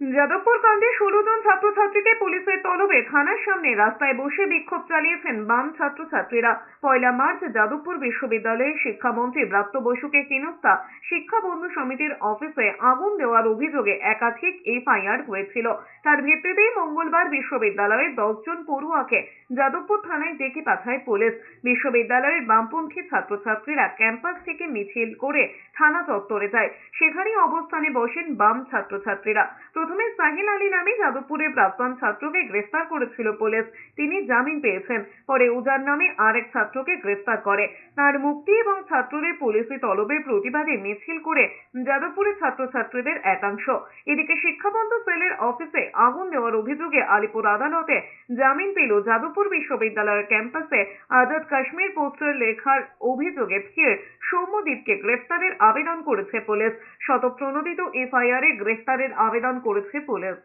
যাদবপুর কাণ্ডে ষোলো জন ছাত্রছাত্রীকে পুলিশের তলবে থানার সামনে রাস্তায় বসে বিক্ষোভ চালিয়েছেন বাম ছাত্রছাত্রীরা। পয়লা মার্চ যাদবপুর বিশ্ববিদ্যালয়ের শিক্ষামন্ত্রী ব্রাত্য বসুকে কিনস্তা শিক্ষা বন্ধু সমিতির অফিসে আগুন দেওয়ার অভিযোগে একাধিক এফআইআর হয়েছিল। তার ভিত্তিতেই মঙ্গলবার বিশ্ববিদ্যালয়ের দশজন পড়ুয়াকে যাদবপুর থানায় ডেকে পাঠায় পুলিশ। বিশ্ববিদ্যালয়ের বামপন্থী ছাত্রছাত্রীরা ক্যাম্পাস থেকে মিছিল করে থানা চত্বরে যায়। সেখানেই অবস্থানে বসেন বাম ছাত্রছাত্রীরা। প্রথমে সাহিল আলী নামে যাদবপুরের প্রাক্তন ছাত্রকে গ্রেফতার করেছিল পুলিশ। তিনি জামিন পেয়েছেন। পরে উজার নামে আরেক ছাত্রকে গ্রেফতার করে। তার মুক্তি এবং ছাত্রদের পুলিশি তলবের প্রতিবাদে মিছিল করে যাদবপুরের ছাত্রছাত্রীদের একাংশ। এদিকে শিক্ষাবন্ধু সেলের অফিসে আগুন দেওয়ার অভিযোগে আলিপুর আদালতে জামিন পেল যাদবপুর বিশ্ববিদ্যালয়ের ক্যাম্পাসে আজাদ কাশ্মীর পোস্টার লেখার অভিযোগে ফির সৌম্যদীপকে গ্রেফতারের আবেদন করেছে পুলিশ। শতপ্রণোদিত এফআইআর এ গ্রেফতারের আবেদন করেছে পুলিশ